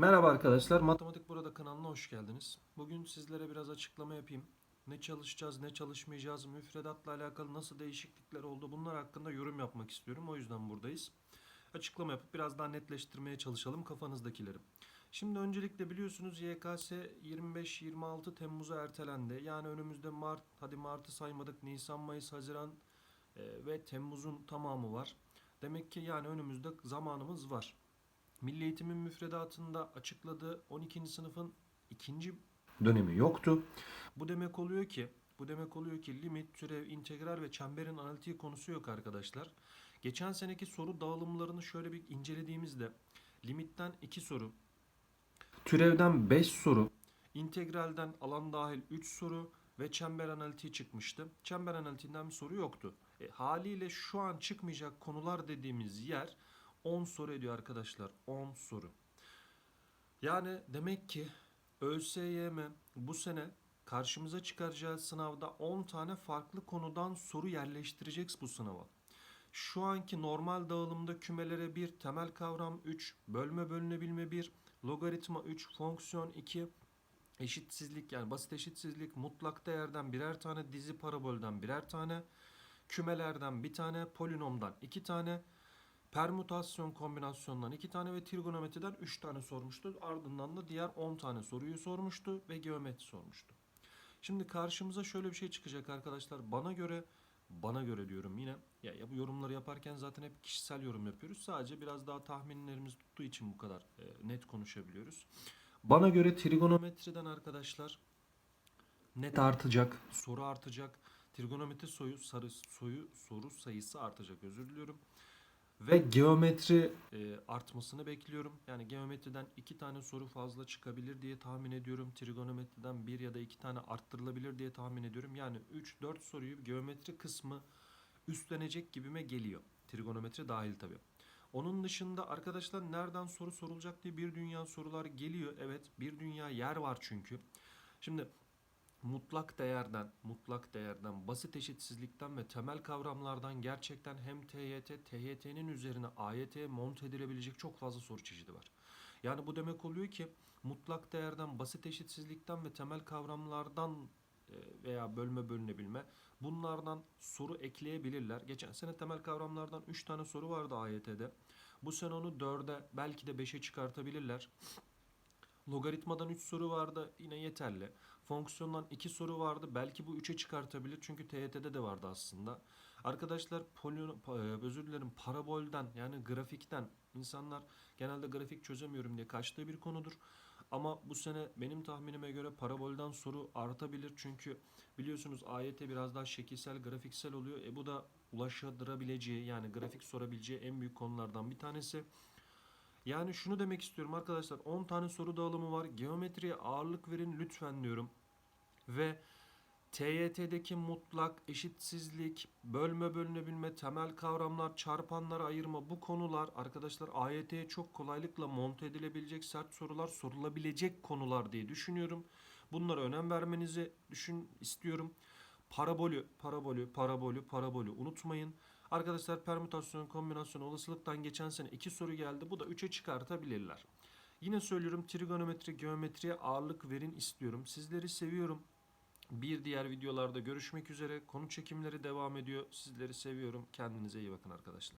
Merhaba arkadaşlar, Matematik Burada kanalına hoş geldiniz. Bugün sizlere biraz açıklama yapayım. Ne çalışacağız, ne çalışmayacağız, müfredatla alakalı nasıl değişiklikler oldu bunlar hakkında yorum yapmak istiyorum. O yüzden buradayız. Açıklama yapıp biraz daha netleştirmeye çalışalım kafanızdakileri. Şimdi öncelikle biliyorsunuz YKS 25-26 Temmuz'a ertelendi. Yani önümüzde Mart, hadi Mart'ı saymadık, Nisan, Mayıs, Haziran e, ve Temmuz'un tamamı var. Demek ki yani önümüzde zamanımız var. Milli Eğitim'in müfredatında açıkladığı 12. sınıfın ikinci dönemi yoktu. Bu demek oluyor ki bu demek oluyor ki limit, türev, integral ve çemberin analitiği konusu yok arkadaşlar. Geçen seneki soru dağılımlarını şöyle bir incelediğimizde limitten 2 soru, türevden 5 soru, integralden alan dahil 3 soru ve çember analitiği çıkmıştı. Çember analitiğinden bir soru yoktu. E, haliyle şu an çıkmayacak konular dediğimiz yer 10 soru ediyor arkadaşlar. 10 soru. Yani demek ki ÖSYM bu sene karşımıza çıkaracağı sınavda 10 tane farklı konudan soru yerleştirecek bu sınava. Şu anki normal dağılımda kümelere 1, temel kavram 3, bölme bölünebilme 1, logaritma 3, fonksiyon 2, eşitsizlik yani basit eşitsizlik, mutlak değerden birer tane, dizi parabolden birer tane, kümelerden bir tane, polinomdan iki tane, permütasyon kombinasyondan 2 tane ve trigonometriden 3 tane sormuştu. Ardından da diğer 10 tane soruyu sormuştu ve geometri sormuştu. Şimdi karşımıza şöyle bir şey çıkacak arkadaşlar. Bana göre bana göre diyorum yine. Ya, ya bu yorumları yaparken zaten hep kişisel yorum yapıyoruz. Sadece biraz daha tahminlerimiz tuttuğu için bu kadar e, net konuşabiliyoruz. Bana göre trigonometriden arkadaşlar net artacak, soru artacak. Trigonometri soyu sarı soyu soru sayısı artacak. Özür diliyorum. Ve geometri e, artmasını bekliyorum. Yani geometriden iki tane soru fazla çıkabilir diye tahmin ediyorum. Trigonometriden bir ya da iki tane arttırılabilir diye tahmin ediyorum. Yani 3-4 soruyu geometri kısmı üstlenecek gibime geliyor. Trigonometri dahil tabii. Onun dışında arkadaşlar nereden soru sorulacak diye bir dünya sorular geliyor. Evet bir dünya yer var çünkü. Şimdi mutlak değerden, mutlak değerden, basit eşitsizlikten ve temel kavramlardan gerçekten hem TYT, TYT'nin üzerine AYT'ye monte edilebilecek çok fazla soru çeşidi var. Yani bu demek oluyor ki mutlak değerden, basit eşitsizlikten ve temel kavramlardan e, veya bölme bölünebilme bunlardan soru ekleyebilirler. Geçen sene temel kavramlardan 3 tane soru vardı AYT'de. Bu sene onu 4'e belki de 5'e çıkartabilirler. Logaritmadan 3 soru vardı yine yeterli. Fonksiyondan 2 soru vardı belki bu 3'e çıkartabilir çünkü TYT'de de vardı aslında. Arkadaşlar poli, pa- özür dilerim parabolden yani grafikten insanlar genelde grafik çözemiyorum diye kaçtığı bir konudur. Ama bu sene benim tahminime göre parabolden soru artabilir çünkü biliyorsunuz AYT biraz daha şekilsel grafiksel oluyor. E bu da ulaşadırabileceği yani grafik sorabileceği en büyük konulardan bir tanesi. Yani şunu demek istiyorum arkadaşlar 10 tane soru dağılımı var. Geometriye ağırlık verin lütfen diyorum. Ve TYT'deki mutlak, eşitsizlik, bölme bölünebilme, temel kavramlar, çarpanlar ayırma bu konular arkadaşlar AYT'ye çok kolaylıkla monte edilebilecek sert sorular sorulabilecek konular diye düşünüyorum. Bunlara önem vermenizi düşün istiyorum. Parabolü, parabolü, parabolü, parabolü unutmayın. Arkadaşlar permütasyon, kombinasyon, olasılıktan geçen sene 2 soru geldi. Bu da 3'e çıkartabilirler. Yine söylüyorum trigonometri, geometriye ağırlık verin istiyorum. Sizleri seviyorum. Bir diğer videolarda görüşmek üzere. Konu çekimleri devam ediyor. Sizleri seviyorum. Kendinize iyi bakın arkadaşlar.